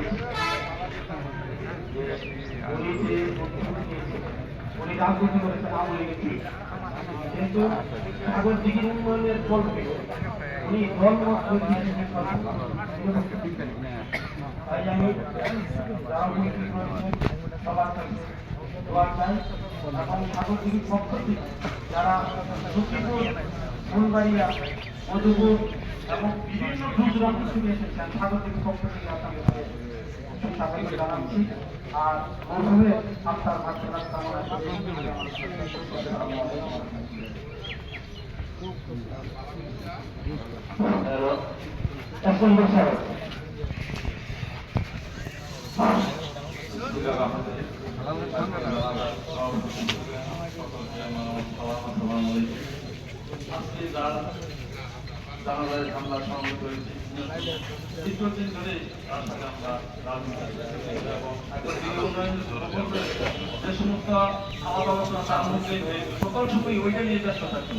করছি উনি যে আওয়ামী লীগের কিন্তু সাগর দিঘির উন্নয়নের গল্পে উনি কাছে দিঘির পক্ষ থেকে যারা সখীপুর ফুলবাড়িয়া মধুপুর এবং বিভিন্ন দূর দূরান্ত থেকে আর মধুরে আপনার জানালায় হামলা সংগ্রহ করেছে। দীর্ঘদিন ধরে যে সমস্ত সকল সময় ওইটা নিয়ে ব্যস্ত থাকি।